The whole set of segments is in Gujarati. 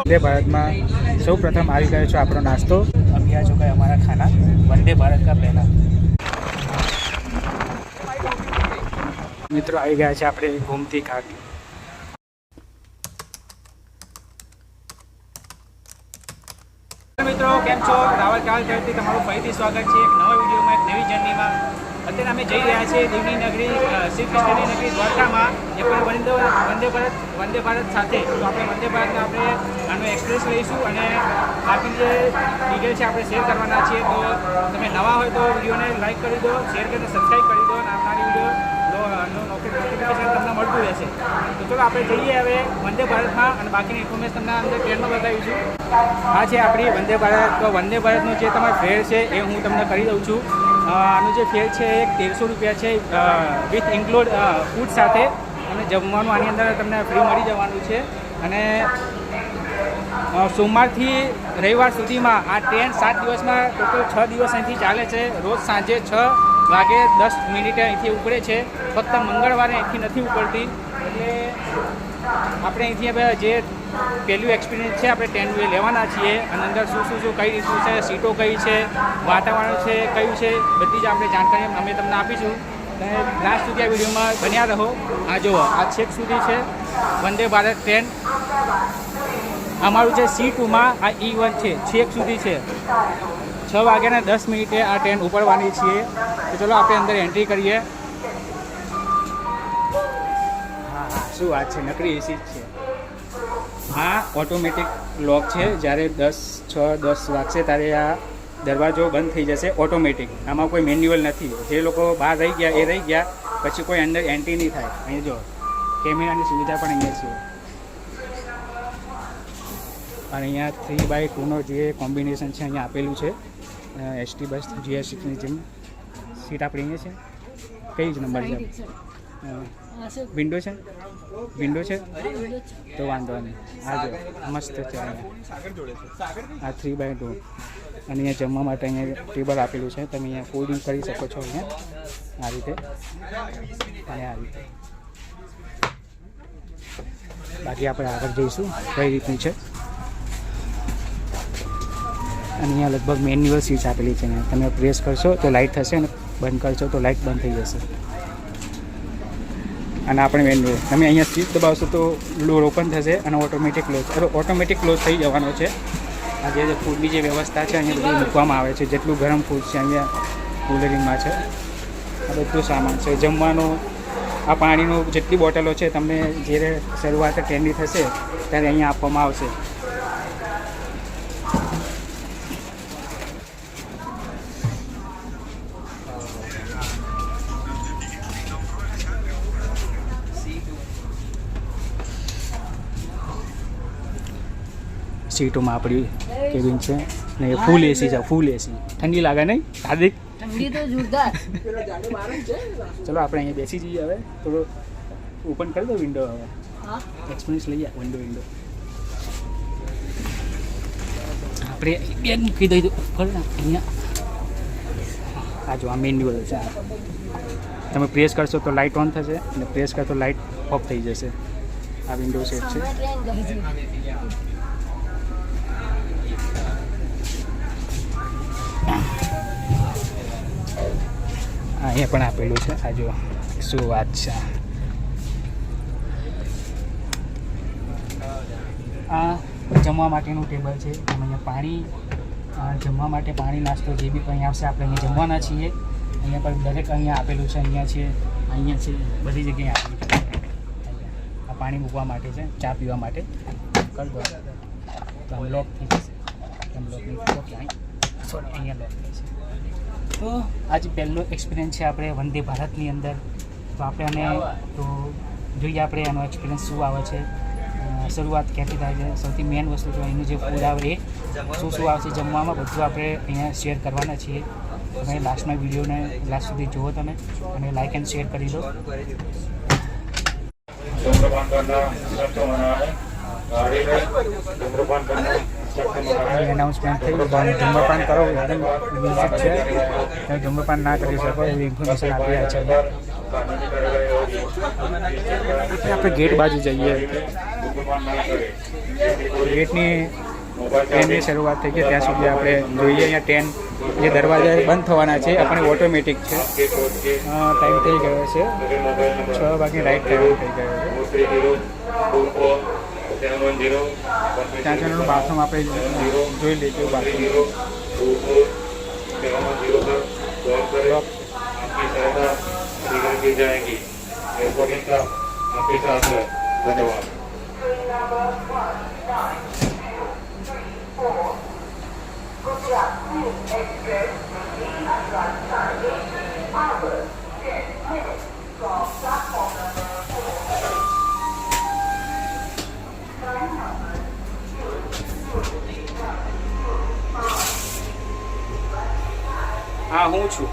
વંદે ભારતમાં સૌ પ્રથમ આવી ગયો છે આપણો નાસ્તો. અભી આ ચુકા અમારા ખાના. વંદે ભારત કા પહેલા. મિત્રો, આવી ગયા છે આપણે ઘૂમતી ઘાટ. મિત્રો, કેમ છો? રાવલ ચાલ તરફથી તમારું ફરીથી સ્વાગત છે એક નવા વિડીયોમાં, એક નવી જર્નીમાં અત્યારે અમે જઈ રહ્યા છીએ દીવની નગરી અ, શ્રી કૃષ્ણની નગરી દ્વારકામાં. એ પણ વંદે વંદે ભારત વંદે ભારત સાથે. તો આપણે વંદે ભારતને આપણે આનો એક્સપ્રેસ લઈશું અને બાકી જે ડિટેલ છે આપણે શેર કરવાના છીએ. તો તમે નવા હોય તો વિડીયોને લાઇક કરી દો શેર કરીને સબસ્ક્રાઈબ કરી દો અને આવનારી વીડિયો નોટિફિકેશન તમને મળતું રહેશે. તો ચલો આપણે જઈએ હવે વંદે ભારતમાં અને બાકીની ઇન્ફોર્મેશન તમને અંદર ટ્રેનમાં બતાવીશું. આ છે આપણી વંદે ભારત. તો વંદે ભારતનો જે તમારો ફેર છે એ હું તમને કરી દઉં છું. આનું જે ફેર છે એ તેરસો રૂપિયા છે વિથ ઇન્ક્લુડ ફૂડ સાથે. અને જમવાનું આની અંદર તમને ફ્રી મળી જવાનું છે. અને સોમવારથી રવિવાર સુધીમાં આ ટ્રેન સાત દિવસમાં ટોટલ છ દિવસ અહીંથી ચાલે છે. રોજ સાંજે છ વાગે દસ મિનિટે અહીંથી ઉપડે છે. ફક્ત મંગળવારે અહીંથી નથી ઉપડતી. એટલે આપણે અહીંથી હવે જે પહેલું એક્સપિરિયન્સ છે, આપણે ટ્રેન લેવાના છીએ. અને અંદર શું શું શું કઈ રીતનું છે, સીટો કઈ છે, વાતાવરણ છે, કયું છે, બધી જ આપણે જાણકારી અમે તમને આપીશું. અને લાસ્ટ સુધી આ વિડીયોમાં બન્યા રહો. આ જુઓ, આ છેક સુધી છે. વંદે ભારત ટ્રેન અમારું જે સી ટુમાં આ ઈ વન છે, છેક સુધી છે. છ વાગ્યાના દસ મિનિટે આ ટ્રેન ઉપડવાની છીએ. તો ચલો આપણે અંદર એન્ટ્રી કરીએ. હા શું વાત છે, નકરી એસી જ છે. આ ઓટોમેટિક લોક છે. જ્યારે દસ છ દસ વાગશે ત્યારે આ દરવાજો બંધ થઈ જશે ઓટોમેટિક આમાં કોઈ મેન્યુઅલ નથી. જે લોકો બહાર રહી ગયા એ રહી ગયા પછી કોઈ અંદર એન્ટ્રી નહીં થાય. અહીં જો કેમેરાની સુવિધા પણ અહીંયા છે. અને અહીંયા થ્રી બાય ટુનો જે કોમ્બિનેશન છે અહીંયા આપેલું છે. એસટી બસ જીએસ સિક્સની જેમ. સીટ આપણી અહીંયા છે. કઈ જ નંબર છે? વિન્ડો છે? વિન્ડો છે? તો વાંધો નહીં. આ જો, મસ્ત છે આ. થ્રી બાય ટુ અને અહીંયા જમવા માટે અહીંયા ટેબલ આપેલું છે. તમે અહીંયા ફોલ્ડિંગ કરી શકો છો અહીંયા. આ રીતે. અને આ રીતે. બાકી આપણે આગળ જઈશું. કઈ રીતની છે? અને અહીંયા લગભગ મેન્યુઅલ સ્વિચ આપેલી છે તમે પ્રેસ કરશો તો લાઇટ થશે અને બંધ કરશો તો લાઇટ બંધ થઈ જશે. અને આપણે મેન્યુઅલ તમે અહીંયા સ્વિચ દબાવશો તો ડોર ઓપન થશે અને ઓટોમેટિક ક્લોઝ ઓટોમેટિક ક્લોઝ થઈ જવાનો છે. આ જે ફૂડની જે વ્યવસ્થા છે, અહીંયા બધું મૂકવામાં આવે છે. જેટલું ગરમ ફૂડ છે, અહીંયા કુલરિંગમાં છે. આ બધું સામાન છે. જમવાનું, આ પાણીનું જેટલી બોટલો છે, તમને જ્યારે શરૂઆત ટ્રેનની થશે, ત્યારે અહીંયા આપવામાં આવશે. સીટોમાં આપણી કેબિન છે. ને ફૂલ એસી છે ફૂલ એસી ઠંડી લાગે નહીં? હાર્દિક ઠંડી તો જોરદાર. ચલો આપણે અહીંયા બેસી જઈએ હવે. થોડો ઓપન કરી દો વિન્ડો હવે. એક્સપિરિયન્સ લઈએ વિન્ડો વિન્ડો આપણે બેગ મૂકી દઈ દો ઉપર અહીંયા. આ જો આ મેન્યુઅલ છે. તમે પ્રેસ કરશો તો લાઇટ ઓન થશે અને પ્રેસ કરશો લાઇટ ઓફ થઈ જશે. આ વિન્ડો સેટ છે. અહીંયા પણ આપેલું છે. આ શું વાત છે આ. જમવા માટેનું ટેબલ છે. અહીંયા પાણી જમવા માટે પાણી, નાસ્તો જે બી કંઈ આવશે, આપણે અહીંયા જમવાના છીએ. અહીંયા પણ દરેક અહીંયા આપેલું છે. અહીંયા છે અહીંયા છે, બધી જગ્યાએ આપેલું છે. આ પાણી મૂકવા માટે છે, ચા પીવા માટે. કરી દો તો થઈ જશે. આમ લોક નહીં અહીંયા. લોક થઈ છે તો આજે પહેલો એક્સપિરિયન્સ છે આપણે વંદે ભારતની અંદર. તો આપણે આને તો જોઈએ આપણે એનો એક્સપિરિયન્સ શું આવે છે. શરૂઆત ક્યાંથી થાય છે. સૌથી મેઇન વસ્તુ તો અહીંનું જે ફૂડ આવે એ, શું શું આવશે જમવામાં બધું આપણે અહીંયા શેર કરવાના છીએ. તમે લાસ્ટના વિડીયોને લાસ્ટ સુધી જુઓ તમે અને લાઇક એન્ડ શેર કરી દો. એનાઉન્સમેન્ટ થઈ તમે ધૂમ્રપાન કરો એકદમ વિઝિટ છે. તમે ધૂમ્રપાન ના કરી શકો એવી ઇન્ફોર્મેશન આપી રહ્યા છે. આપણે ગેટ બાજુ જઈએ. ગેટની ટ્રેનની શરૂઆત થઈ ગઈ. ત્યાં સુધી આપણે જોઈએ અહીંયા ટ્રેન જે દરવાજા બંધ થવાના છે. આપણે ઓટોમેટિક છે. ટાઈમ થઈ ગયો છે. છ વાગે રાઈટ ટાઈમ થઈ ગયો છે. ત્યાં છે એનું બાથરૂમ આપણે જોઈ લઈએ કેવું બાથરૂમ ધન્યવાદ. Express, હા, હું છું.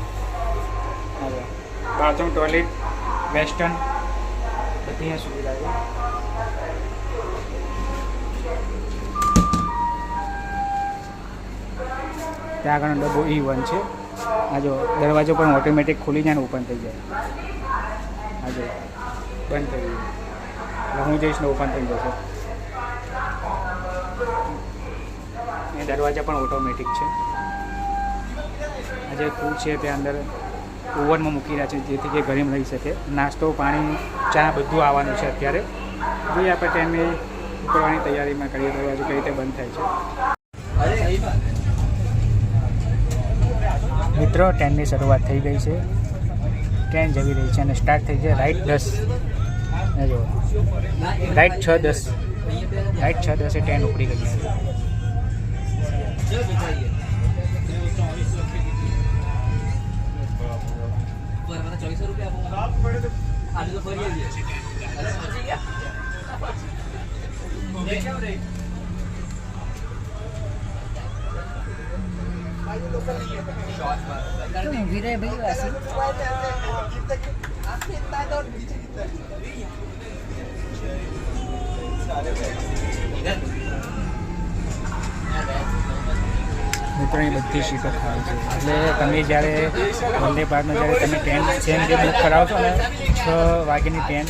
બાથરૂમ, ટોયલેટ, વેસ્ટર્ન, બધી સુવિધા છે. ત્યાં આગળ ડબ્બો ઈ વન છે. આ જો દરવાજો પણ ઓટોમેટિક ખુલી જાય ને ઓપન થઈ જાય. આ જો બંધ થઈ ગયું. હું જઈશ ને ઓપન થઈ જશે. એ દરવાજા પણ ઓટોમેટિક છે. જે ફૂડ છે તે અંદર ઓવનમાં મૂકી રહ્યા છે, જેથી કે ગરમ રહી શકે. નાસ્તો, પાણી, ચા બધું આવવાનું છે અત્યારે. જોઈએ આપણે ટાઈમે ઉકળવાની તૈયારીમાં કરીએ દરવાજો કઈ રીતે બંધ થાય છે. મિત્રો, ટ્રેનની શરૂઆત થઈ ગઈ છે. ટ્રેન જવી રહી છે અને સ્ટાર્ટ થઈ છે રાઈટ દસ. જો રાઈટ છ દસ. રાઈટ છ દસે ટ્રેન ઉપડી ગઈ છે. ચોવીસો રૂપિયા આજે તો ફરી આવી તો ઊભી રહે ભાઈ વાસી મિત્રોની બધી સીટો ખાલી છે. એટલે તમે જ્યારે વંદે ભારતમાં જ્યારે તમે ટ્રેન ટ્રેન જે બુક કરાવશો ને છ વાગ્યાની ટ્રેન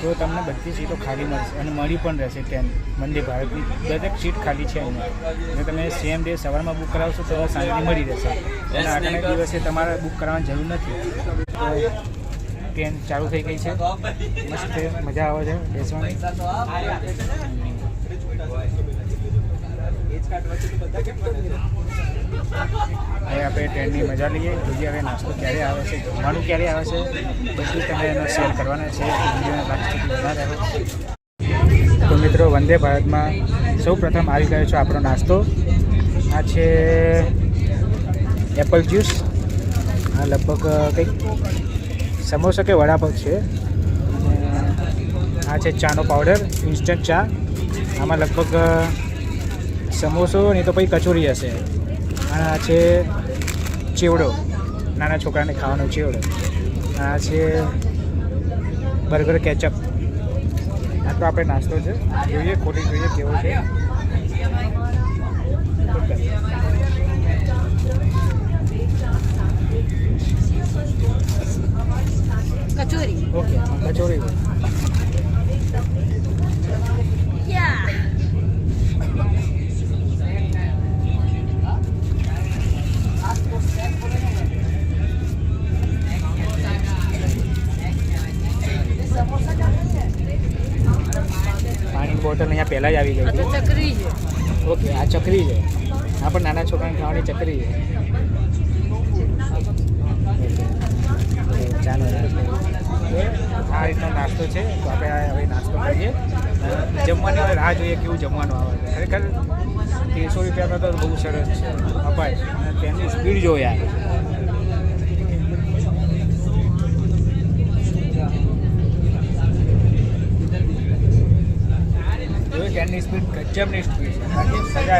તો તમને બધી સીટો ખાલી મળશે અને મળી પણ રહેશે ટ્રેન વંદે ભારતની દરેક સીટ ખાલી છે અહીંયા. એટલે તમે સેમ ડે સવારમાં બુક કરાવશો તો સાંજે મળી રહેશે. અને આગળના દિવસે તમારે બુક કરાવવાની જરૂર નથી. તો ટ્રેન ચાલુ થઈ ગઈ છે. મસ્ત મજા આવે છે બેસવાની. હવે આપણે ટ્રેનની મજા લઈએ. જોઈએ હવે નાસ્તો ક્યારે આવે છે, જમવાનું ક્યારે આવે છે, બધું તમે એનો શેર કરવાના છે. વિડીયોને લાસ્ટ સુધી તો મિત્રો, વંદે ભારતમાં સૌ પ્રથમ આવી ગયો છે આપણો નાસ્તો. આ છે એપલ જ્યુસ આ લગભગ કંઈક સમોસા કે વડાપાવ છે. આ છે ચાનો પાવડર ઇન્સ્ટન્ટ ચા. આમાં લગભગ સમોસો નહીં તો પછી કચોરી હશે. અને આ છે ચેવડો. નાના છોકરાને ખાવાનો ચેવડો. આ છે બર્ગર કેચઅપ. આ તો આપણે નાસ્તો છે. જોઈએ ખોટી જોઈએ કેવો છે કચોરી ઓકે કચોરી યા પાણી બોટલ અહીંયા પહેલાં જ આવી ગઈ આ તો હતી ચકરી છે ઓકે આ ચકરી છે આ પણ નાના છોકરાને ખાવાની ચકરી છે ચાલો આ રીતનો નાસ્તો છે તો આપણે આ હવે નાસ્તો કરીએ જમવાની હવે રાહ જોઈએ કેવું જમવાનું આવે છે ખરેખર ત્રીસો રૂપિયામાં તો બહુ સરસ છે અપાય અને સ્પીડ જો યાર. જોયું ટ્રેનની સ્પીડ ગજબની સ્પીડ છે. મજા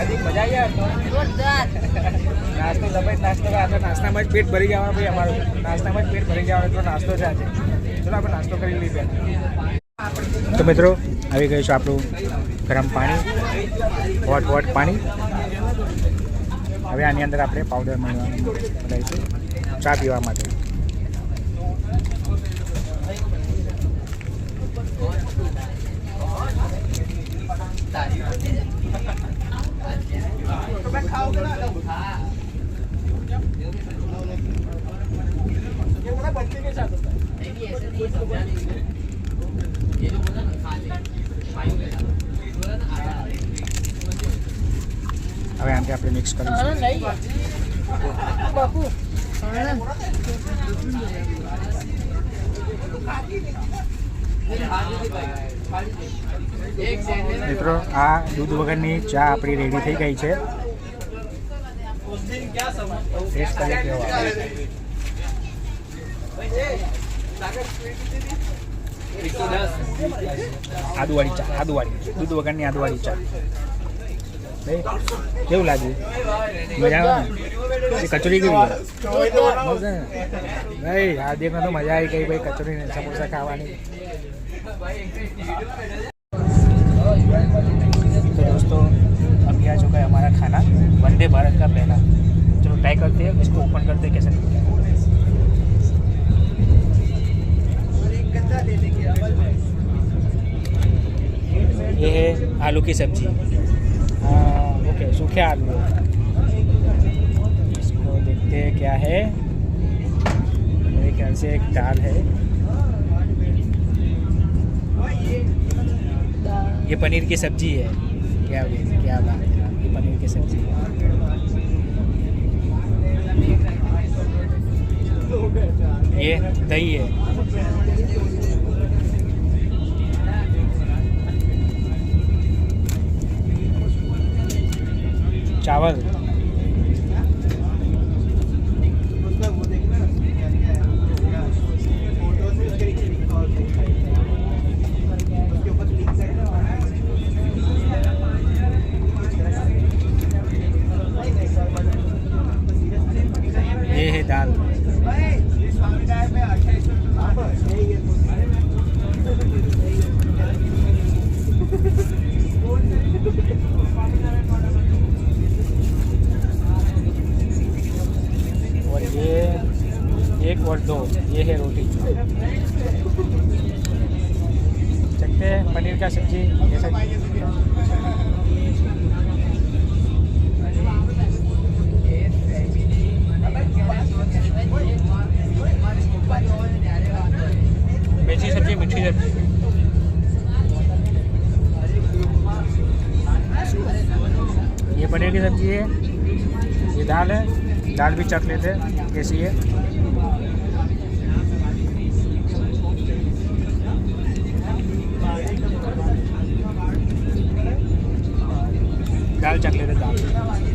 આવી મજા આવી જોરદાર. નાસ્તો તમે નાસ્તો આપણે નાસ્તામાં જ પેટ ભરી જવાનું ભાઈ અમારું. નાસ્તામાં જ પેટ ભરી જવાનું એટલો નાસ્તો છે આજે. ચલો આપણે નાસ્તો કરી લઈએ તો મિત્રો આવી ગયું છે આપણું ગરમ પાણી. હોટ હોટ પાણી. હવે આની અંદર આપણે પાવડર મળવાનું રહેશે ચા પીવા માટે. ये जो बोला ना खा હવે આમ આપણે મિક્સ કરીશું. મિત્રો આ દૂધ વગરની ચા આપણી રેડી થઈ ગઈ છે. આદુવાળી ચા આદુવાળી. દૂધ વગરની આદુવાળી ચા. કેવું લાગ્યું મજા આવે ને એ કચોરી કેવી છે? મસ્ત છે ને? ભાઈ આ દેખને તો મજા આવી ગઈ ભાઈ કચોરી ને સમોસા ખાવાની तो दोस्तों अभी आ चुका है हमारा खाना वंदे भारत का पहला चलो ट्राई करते हैं इसको ओपन करते हैं कैसे लगता है ये है आलू की सब्जी हाँ, ओके सूखे आलू। इसको देखते हैं क्या है। मेरे ख्याल से एक दाल है। ये पनीर की सब्ज़ी है। क्या क्या बात है ये पनीर की सब्ज़ी है। ये दही है। ચાવલ. पनीर का सब्ज़ी कैसा मीठी सब्ज़ी मीठी सब्ज़ी। ये पनीर की सब्ज़ी है, ये दाल है, दाल भी चख लेते हैं कैसी है। दाल चख लेते दाल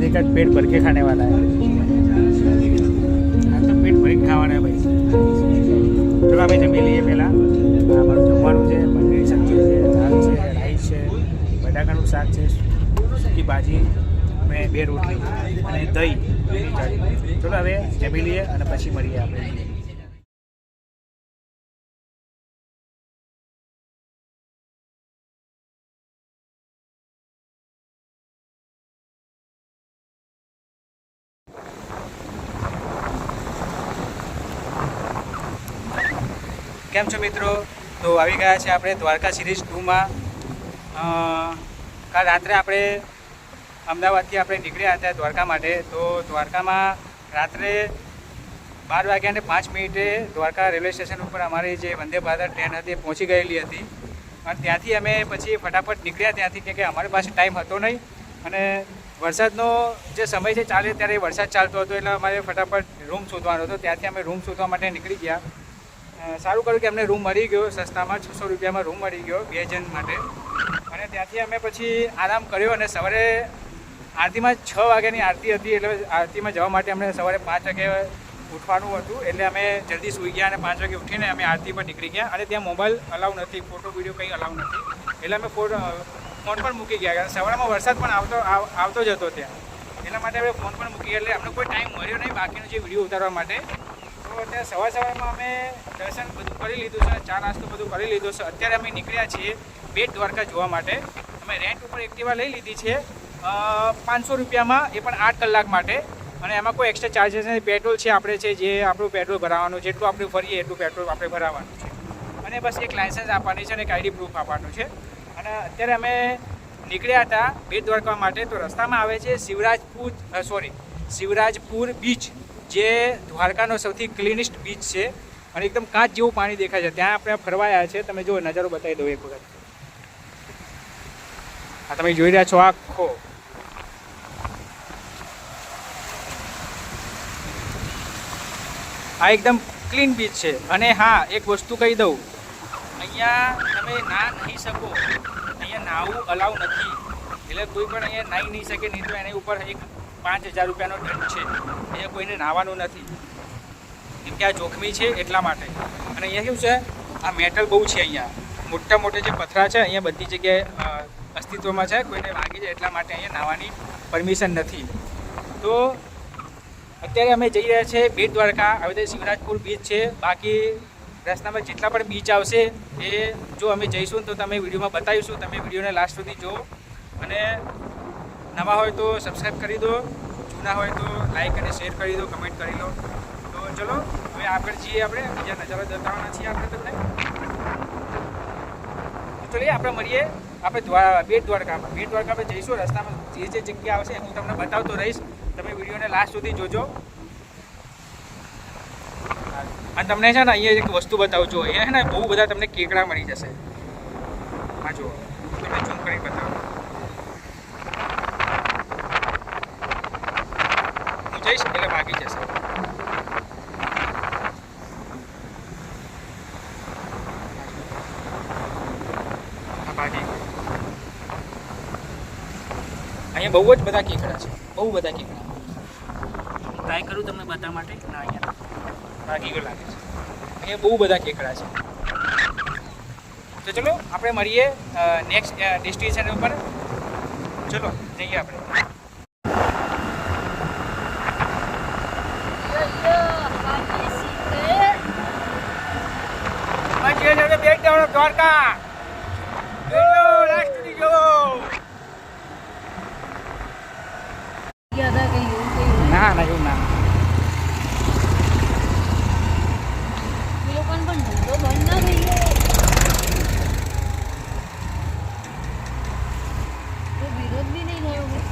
भैया आज तो हार्दिक का पेट भर के खाने वाला है કેમ છો મિત્રો? તો આવી ગયા છે આપણે દ્વારકા સિરીઝ ટુમાં. કાલ રાત્રે આપણે અમદાવાદથી આપણે નીકળ્યા હતા દ્વારકા માટે. તો દ્વારકામાં રાત્રે બાર વાગ્યા અને પાંચ મિનિટે દ્વારકા રેલવે સ્ટેશન ઉપર અમારી જે વંદે ભારત ટ્રેન હતી પહોંચી ગયેલી હતી. અને ત્યાંથી અમે પછી ફટાફટ નીકળ્યા ત્યાંથી કે કે અમારી પાસે ટાઈમ હતો નહીં. અને વરસાદનો જે સમય છે ચાલે ત્યારે વરસાદ ચાલતો હતો એટલે અમારે ફટાફટ રૂમ શોધવાનો હતો. ત્યાંથી અમે રૂમ શોધવા માટે નીકળી ગયા. સારું કર્યું કે અમને રૂમ મળી ગયો, સસ્તામાં છસો રૂપિયામાં રૂમ મળી ગયો, બે જણ માટે. અને ત્યાંથી અમે પછી આરામ કર્યો અને સવારે આરતીમાં છ વાગ્યાની આરતી હતી એટલે આરતીમાં જવા માટે અમને સવારે પાંચ વાગે ઉઠવાનું હતું. એટલે અમે જલ્દી સૂઈ ગયા અને પાંચ વાગે ઉઠીને અમે આરતી પર નીકળી ગયા. અને ત્યાં મોબાઈલ અલાઉ નથી, ફોટો, વીડિયો કંઈ અલાઉ નથી. એટલે અમે ફોટો ફોન પણ મૂકી ગયા સવારમાં વરસાદ પણ આવતો, આવ- આવતો જ હતો ત્યાં. એટલા માટે અમે ફોન પણ મૂકી એટલે અમને કોઈ ટાઈમ મળ્યો નહીં. બાકીનો જે વીડિયો ઉતારવા માટે તો અત્યારે સવાર સવારમાં અમે દર્શન બધું કરી લીધું છે, ચા નાસ્તો બધું કરી લીધું છે. અત્યારે અમે નીકળ્યા છીએ બેટ દ્વારકા જોવા માટે. અમે રેન્ટ ઉપર એક્ટિવા લઈ લીધી છે પાંચસો રૂપિયામાં, એ પણ આઠ કલાક માટે. અને એમાં કોઈ એક્સ્ટ્રા ચાર્જેસ નથી પેટ્રોલ છે આપણે છે, જે આપણું પેટ્રોલ ભરાવાનું, જેટલું આપણે ફરીએ એટલું પેટ્રોલ આપણે ભરાવાનું છે. અને બસ એક લાઇસન્સ આપવાની છે અને એક આઈડી પ્રૂફ આપવાનું છે. અને અત્યારે અમે નીકળ્યા હતા બેટ દ્વારકા માટે, તો રસ્તામાં આવે છે શિવરાજપુર સોરી શિવરાજપુર બીચ જે દ્વારકાનો સૌથી ક્લીનિસ્ટ બીચ છે અને એકદમ કાચ જેવું પાણી દેખાય છે. ત્યાં આપણે ફરવાયા છે. તમે જો નજારો બતાવી દો એક વખત. આ તમે જોઈ રહ્યા છો આખો. આ એકદમ ક્લીન બીચ છે. અને હા, એક વસ્તુ કહી દઉં. અહીંયા તમે ના નહીં શકો. અહીંયા નાવું અલાવ નથી. એટલે કોઈ પણ અહીંયા નાહી નહીં શકે, નહીં તો એની ઉપર એક પાંચ હજાર રૂપિયાનો દંડ છે. અહીંયા કોઈને નાહવાનું નથી. કેમ કે આ જોખમી છે એટલા માટે. અને અહીંયા કેવું છે, આ મેટલ બહુ છે અહીંયા. મોટા મોટા જે પથરા છે, અહીંયા બધી જગ્યાએ અસ્તિત્વમાં છે. કોઈને વાગી જાય એટલા માટે અહીંયા નાહવાની પરમિશન નથી. તો અત્યારે અમે જઈ રહ્યા છીએ બેટ દ્વારકા આવી રીતે શિવરાજપુર બીચ છે. બાકી રસ્તામાં જેટલા પણ બીચ આવશે એ જો અમે જઈશું તો તમે વિડીયોમાં બતાવીશું. તમે વિડીયોને લાસ્ટ સુધી જુઓ. અને નવા હોય તો સબસ્ક્રાઈબ કરી દો, જૂના હોય તો લાઈક અને શેર કરી દો કમેન્ટ કરી લો. તો ચલો, હવે આગળ જઈએ આપણે, બીજા નજારા દર્શાવવાના છીએ આપણે તમને. ચલો આપણે મળીએ, આપણે દ્વા બેટ દ્વારકામાં. બેટ દ્વારકામાં જઈશું, રસ્તામાં જે જે જગ્યા આવશે હું તમને બતાવતો રહીશ. તમે વિડીયોને લાસ્ટ સુધી જોજો. અને તમને છે ને અહીંયા એક વસ્તુ બતાવું છું અહીંયા છે ને બહુ બધા તમને કેકડા મળી જશે. હા જુઓ તમને ઝૂમ કરી બતાવું હું ગયો. અહીંયા બહુ જ બધા કેકડા છે. બહુ બધા કેકડા. ટ્રાય કરું તમને બધા માટે? ના અહીંયા ભાગી લાગે છે? અહીંયા બહુ બધા કેકડા છે. તો ચલો આપણે મળીએ નેક્સ્ટ ડેસ્ટિનેશન ઉપર. ચલો જઈએ આપણે જઈએ છીએ બેટ દ્વારકા વીડિયો લાસ્ટ સુધી જોવો ગયા હતા કઈ એવું કઈ હોય. ના ના એવું ના એ લોકોને પણ ધંધો બંધ ના થઈ ગયો કોઈ વિરોધ બી નહીં થયો કોઈ.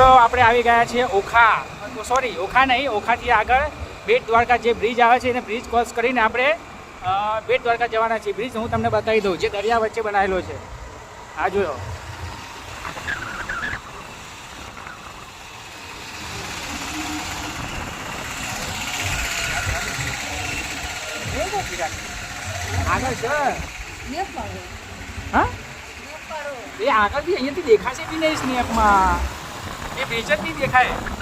મિત્રો આપણે આવી ગયા છીએ ઓખા. સોરી ઓખા નહીં ઓખાથી આગળ બેટ દ્વારકા જે બ્રિજ આવે છે એને બ્રિજ ક્રોસ કરીને આપણે બેટ દ્વારકા જવાના છીએ. બ્રિજ હું તમને બતાવી દઉં જે દરિયા વચ્ચે બનાવેલો છે. આ જોયો. આગળ છે. હા? ને આગળ બી અહીંયાથી દેખાશે બી નહીં સ્નેપમાં એ જ નહીં દેખાય.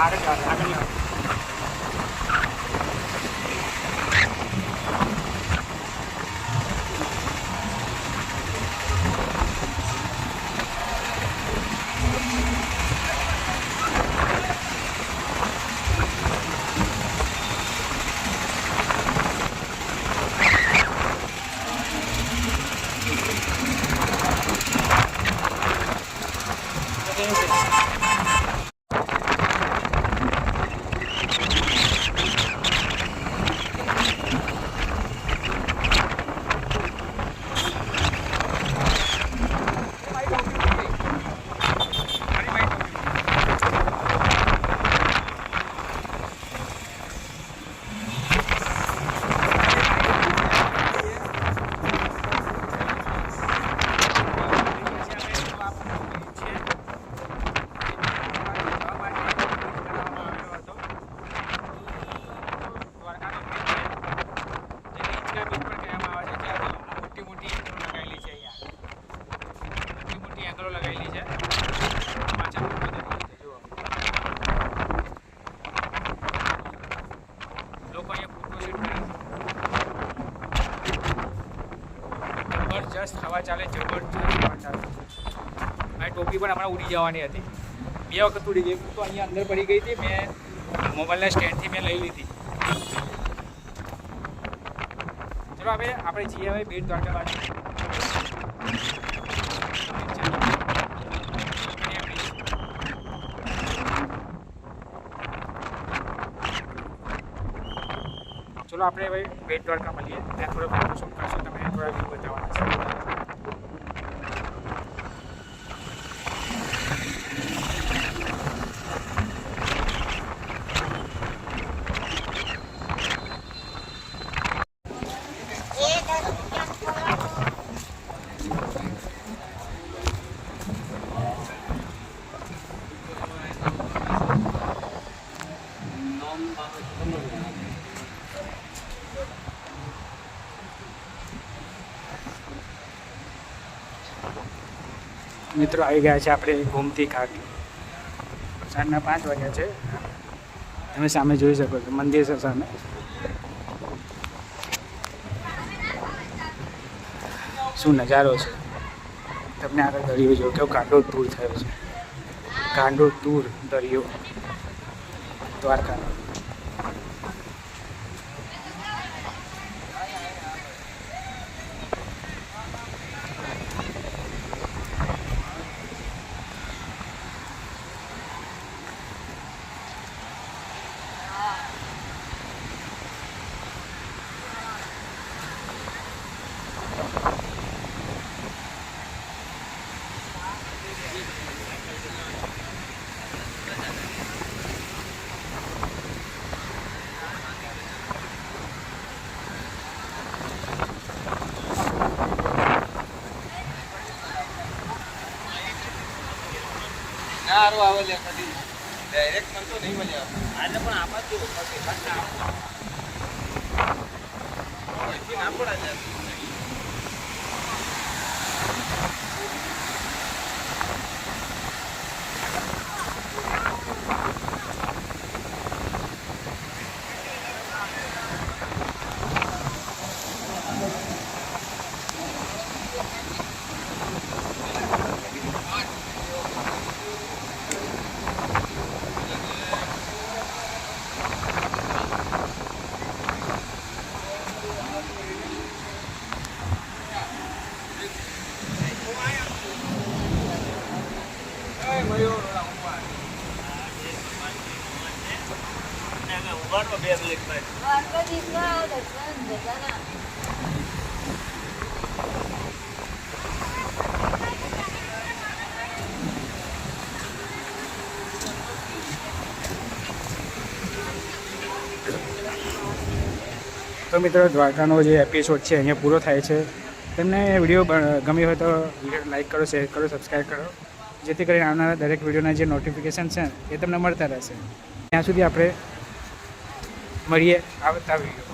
đá rất là khá nhiều ચાલે જબરદસ્ત હવા ચાલે મારી ટોપી પણ હમણાં ઉડી જવાની હતી. બે વખત ઉડી ગઈ. તો અહીંયા અંદર પડી ગઈ હતી. મેં મોબાઈલના સ્ટેન્ડથી મેં લઈ લીધી. ચલો હવે આપણે જઈએ હવે બેટ દ્વારકા બાજુ. ચલો આપણે હવે બેટ દ્વારકા મળીએ ત્યાં થોડો ફોટો શૂટ કરશું તમને થોડા વ્યૂ બતાવવાના છે મિત્રો આવી ગયા છે આપણે ગોમતી ઘાટ સાંજના પાંચ વાગ્યા છે. તમે સામે જોઈ શકો છો, મંદિર છે સામે. શું નજારો છે? તમને આગળ દરિયો જો કેવો કાંડો દૂર થયો છે. કાંડો દૂર દરિયો. દ્વારકા સારું આવે લે કદી ડાયરેક્ટ મને તો નહીં મળ્યા આજે પણ આમાં જ જો પછી ખાસ ના એથી ના પડા જાય દ્વારકાધીશના દર્શન બધાના તો મિત્રો, દ્વારકાનો જે એપિસોડ છે, અહીંયા પૂરો થાય છે. તમને વીડિયો ગમ્યો હોય તો વીડિયો લાઈક કરો શેર કરો સબસ્ક્રાઈબ કરો. જેથી કરીને આવનારા દરેક વિડીયોના જે નોટિફિકેશન છે, એ તમને મળતા રહેશે. ત્યાં સુધી આપણે મળીએ આવતા વીડિયો.